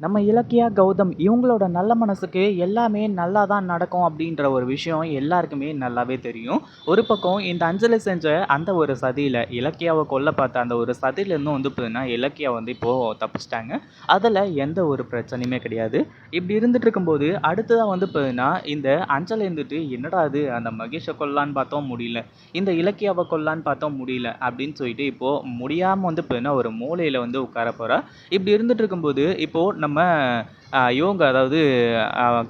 நம்ம இலக்கியா கௌதம் இவங்களோட நல்ல மனசுக்கு எல்லாமே நல்லா தான் நடக்கும் அப்படின்ற ஒரு விஷயம் எல்லாருக்குமே நல்லாவே தெரியும். ஒரு பக்கம் இந்த அஞ்சலி செஞ்ச அந்த ஒரு சதியில் இலக்கியாவை கொல்ல பார்த்த அந்த ஒரு சதியிலேருந்து வந்து பார்த்தீங்கன்னா இலக்கியா வந்து இப்போது தப்பிச்சிட்டாங்க. அதில் எந்த ஒரு பிரச்சனையுமே கிடையாது. இப்படி இருந்துட்டு இருக்கும்போது அடுத்ததாக வந்து பார்த்தீங்கன்னா இந்த அஞ்சலி இருந்துட்டு என்னடா அது அந்த மகேஷை கொல்லான்னு பார்த்தோம் முடியல. இந்த இலக்கியாவை கொல்லான்னு பார்த்தோம் முடியல அப்படின்னு சொல்லிட்டு இப்போது முடியாமல் வந்து பார்த்தீங்கன்னா ஒரு மூலையில் வந்து உட்கார போகிறா இப்படி இருந்துட்டு இருக்கும்போது இப்போது நம்ம இவங்க அதாவது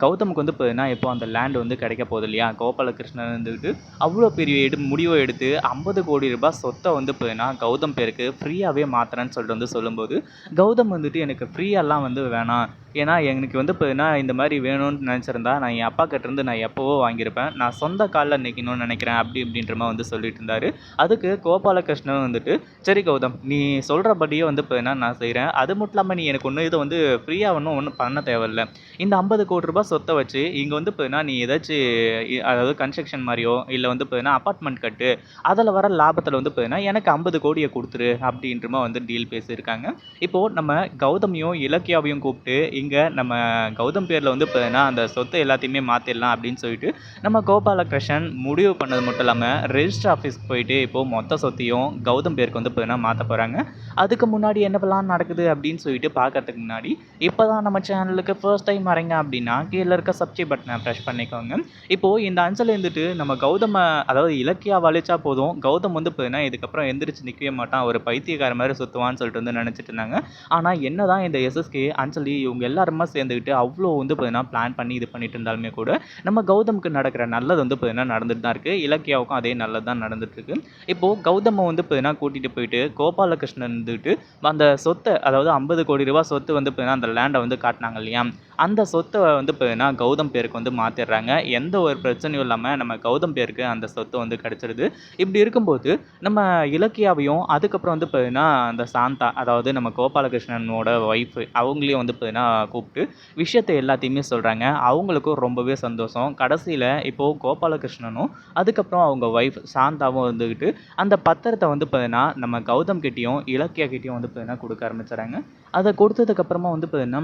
கௌதமுக்கு வந்து பார்த்தீங்கன்னா இப்போ அந்த லேண்ட் வந்து கிடைக்க போகுது இல்லையா? கோபாலகிருஷ்ணன் இருந்துக்கிட்டு அவ்வளோ பெரிய எடு முடிவை எடுத்து ஐம்பது கோடி ரூபாய் சொத்தை வந்து பார்த்தீங்கன்னா கௌதம் பேருக்கு ஃப்ரீயாகவே மாற்றுறேன்னு சொல்லிட்டு வந்து சொல்லும்போது கௌதம் வந்துட்டு எனக்கு ஃப்ரீயெல்லாம் வந்து வேணாம். ஏன்னா எனக்கு வந்து பார்த்தீங்கன்னா இந்த மாதிரி வேணும்னு நினச்சிருந்தா நான் என் அப்பா கிட்டேருந்து நான் எப்போவோ வாங்கியிருப்பேன். நான் சொந்த காலில் நிற்கணும்னு நினைக்கிறேன் அப்படி இப்படின்ற மாதிரி வந்து சொல்லிட்டு இருந்தார். அதுக்கு கோபாலகிருஷ்ணன் வந்துட்டு சரி கௌதம் நீ சொல்கிறபடியே வந்து பார்த்தீங்கன்னா நான் செய்கிறேன் அது மட்டும் இல்லாமல் நீ எனக்கு ஒன்று இதை வந்து ஃப்ரீயாக ஒன்றும் ஒன்றும் பண்ண தேவையில்ல. இந்த ஐம்பது கோடி ரூபாய் சொத்தை வச்சு இங்கே வந்து பார்த்தீங்கன்னா நீ ஏதாச்சும் அதாவது கன்ஸ்ட்ரக்ஷன் மாதிரியோ இல்லை வந்து பார்த்தீங்கன்னா அப்பார்ட்மெண்ட் கட்டு அதில் வர லாபத்தில் வந்து பார்த்தீங்கன்னா எனக்கு ஐம்பது கோடியை கொடுத்துரு அப்படின்றமா வந்து டீல் பேசியிருக்காங்க. இப்போது நம்ம கௌதமையும் இலக்கியாவையும் கூப்பிட்டு இங்கே நம்ம கௌதம் பேரில் வந்து பார்த்தீங்கன்னா அந்த சொத்தை எல்லாத்தையுமே மாற்றிடலாம் அப்படின்னு சொல்லிட்டு நம்ம கோபாலகிருஷ்ணன் முடிவு பண்ணது மட்டும் இல்லாமல் ரெஜிஸ்டர் ஆஃபீஸ்க்கு போயிட்டு இப்போது மொத்த சொத்தையும் கௌதம் பேருக்கு வந்து பார்த்தீங்கன்னா மாற்ற போகிறாங்க அதுக்கு முன்னாடி என்ன பிளான் நடக்குது அப்படின்னு சொல்லிட்டு பார்க்கறதுக்கு முன்னாடி இப்போ தான் நம்ம சேனலுக்கு ஃபர்ஸ்ட் டைம் வரீங்க அப்படின்னா கீழே இருக்க சப்ஸ்கிரைப் பட்டனை ப்ரெஷ் பண்ணிக்கோங்க. இப்போது இந்த அஞ்சல் இருந்துட்டு நம்ம கௌதம அதாவது இலக்கியா வலிச்சா போதும். கௌதம் வந்து பார்த்தீங்கன்னா இதுக்கப்புறம் எந்திரிச்சு நிற்கவே மாட்டான். ஒரு பைத்தியக்கார மாதிரி சுற்றுவான்னு சொல்லிட்டு வந்து நினச்சிட்டு இருந்தாங்க. ஆனால் என்ன தான் இந்த எஸ்எஸ்கே அஞ்சலி இவங்க எல்லாருமே சேர்ந்துக்கிட்டு அவ்வளோ வந்து பார்த்தீங்கன்னா பிளான் பண்ணி இது பண்ணிட்டு இருந்தாலுமே கூட நம்ம கௌதமுக்கு நடக்கிற நல்லது வந்து பார்த்தீங்கன்னா நடந்துட்டு தான் இருக்குது இலக்கியாவுக்கும் அதே நல்லது தான் நடந்துட்டுருக்கு இப்போது கௌதமை வந்து பார்த்தீங்கன்னா கூட்டிகிட்டு போயிட்டு கோபாலகிருஷ்ணன் இருந்துட்டு அந்த சொத்தை அதாவது ஐம்பது கோடி ரூபா சொத்து வந்து பார்த்தீங்கன்னா அந்த லேண்டை வந்து காட்டினாங்க. இல்லையா அந்த சொத்தை வந்து பார்த்தீங்கன்னா கௌதம் பேருக்கு வந்து மாற்றிடுறாங்க எந்த ஒரு பிரச்சனையும் இல்லாமல் நம்ம கௌதம் பேருக்கு அந்த சொத்து வந்து கிடச்சிருது. இப்படி இருக்கும்போது நம்ம இலக்கியாவையும் அதுக்கப்புறம் வந்து பார்த்தீங்கன்னா அந்த சாந்தா அதாவது நம்ம கோபாலகிருஷ்ணனோட ஒய்ஃபு அவங்களையும் வந்து பார்த்தீங்கன்னா கூப்பிட்டு விஷயத்தை எல்லாத்தையுமே சொல்கிறாங்க அவங்களுக்கும் ரொம்பவே சந்தோஷம். கடைசியில் இப்போது கோபாலகிருஷ்ணனும் அதுக்கப்புறம் அவங்க ஒய்ஃப் சாந்தாவும் வந்துக்கிட்டு அந்த பத்திரத்தை வந்து பார்த்தீங்கன்னா நம்ம கௌதம் கிட்டேயும் இலக்கியா கிட்டேயும் வந்து பார்த்தீங்கன்னா கொடுக்க ஆரம்பிச்சிடுறாங்க. அதை கொடுத்ததுக்கப்புறமா வந்து பார்த்தீங்கன்னா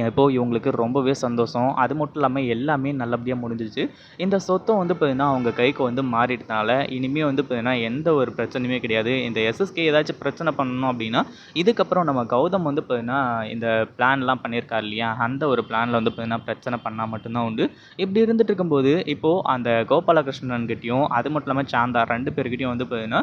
இப்போது இவங்களுக்கு ரொம்பவே சந்தோஷம். அது மட்டும் இல்லாமல் எல்லாமே நல்லபடியாக முடிஞ்சிச்சு இந்த சொத்தம் வந்து பார்த்தீங்கன்னா அவங்க கைக்கு வந்து மாறிட்டனால இனிமேல் வந்து பார்த்தீங்கன்னா எந்த ஒரு பிரச்சனையுமே கிடையாது. இந்த எஸ்எஸ்கே ஏதாச்சும் பிரச்சனை பண்ணணும் அப்படின்னா இதுக்கப்புறம் நம்ம கௌதம் வந்து பார்த்தீங்கன்னா இந்த பிளான்லாம் பண்ணியிருக்காரு இல்லையா? அந்த ஒரு பிளானில் வந்து பார்த்தீங்கன்னா பிரச்சனை பண்ணால் மட்டும்தான் உண்டு. இப்படி இருந்துட்டு இருக்கும்போது இப்போது அந்த கோபாலகிருஷ்ணன் கிட்டேயும் அது மட்டும் இல்லாமல் சாந்தா ரெண்டு பேர்கிட்டையும் வந்து பார்த்தீங்கன்னா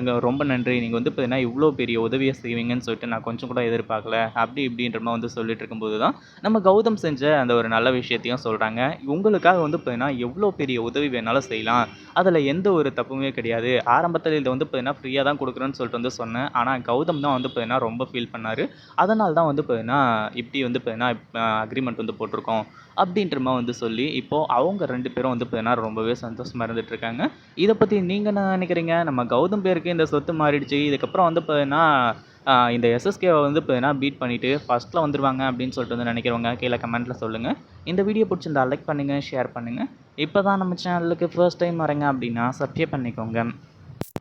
எங்கள் ரொம்ப நன்றி. நீங்கள் வந்து பார்த்தீங்கன்னா இவ்வளோ பெரிய உதவியை செய்வீங்கன்னு சொல்லிட்டு நான் கொஞ்சம் கூட எதிர்பார்க்கல. அப்படி இப்படின்ற மாதிரி வந்து சொல்லிட்டு இருக்கும்போது தான் நம்ம கௌதம் செஞ்ச அந்த ஒரு நல்ல விஷயத்தையும் சொல்கிறாங்க உங்களுக்காக வந்து பார்த்தீங்கன்னா எவ்வளோ பெரிய உதவி வேணாலும் செய்யலாம். அதில் எந்த ஒரு தப்புமே கிடையாது. ஆரம்பத்தில் இதை வந்து பார்த்தீங்கன்னா ஃப்ரீயாக தான் கொடுக்குறேன்னு சொல்லிட்டு வந்து சொன்னேன். ஆனால் கௌதம் தான் வந்து பார்த்தீங்கன்னா ரொம்ப ஃபீல் பண்ணார். அதனால தான் வந்து பார்த்தீங்கன்னா இப்படி வந்து பார்த்தீங்கன்னா அக்ரிமெண்ட் வந்து போட்டிருக்கோம் அப்படின்ற மாதிரி வந்து சொல்லி இப்போது அவங்க ரெண்டு பேரும் வந்து பார்த்தீங்கன்னா ரொம்பவே சந்தோஷமாக இருந்துகிட்ருக்காங்க இதை பற்றி நீங்கள் என்ன நினைக்கிறீங்க? நம்ம கௌதம் பேருக்கு இந்த சொத்து மாறிடுச்சு. இதுக்கப்புறம் வந்து பார்த்தீங்கன்னா இந்த எஸ்எஸ்கேவை வந்து பார்த்தீங்கன்னா பீட் பண்ணிவிட்டு ஃபஸ்ட்டில் வந்துருவாங்க அப்படின்னு சொல்லிட்டு வந்து நினைக்கிறவங்க கீழே கமெண்ட்டில் சொல்லுங்கள் இந்த வீடியோ பிடிச்சிருந்தா லைக் பண்ணுங்கள் ஷேர் பண்ணுங்கள் இப்போ தான் நம்ம சேனலுக்கு ஃபர்ஸ்ட் டைம் வரேங்க அப்படின்னா சப்ஸ்கிரைப் பண்ணிக்கோங்க.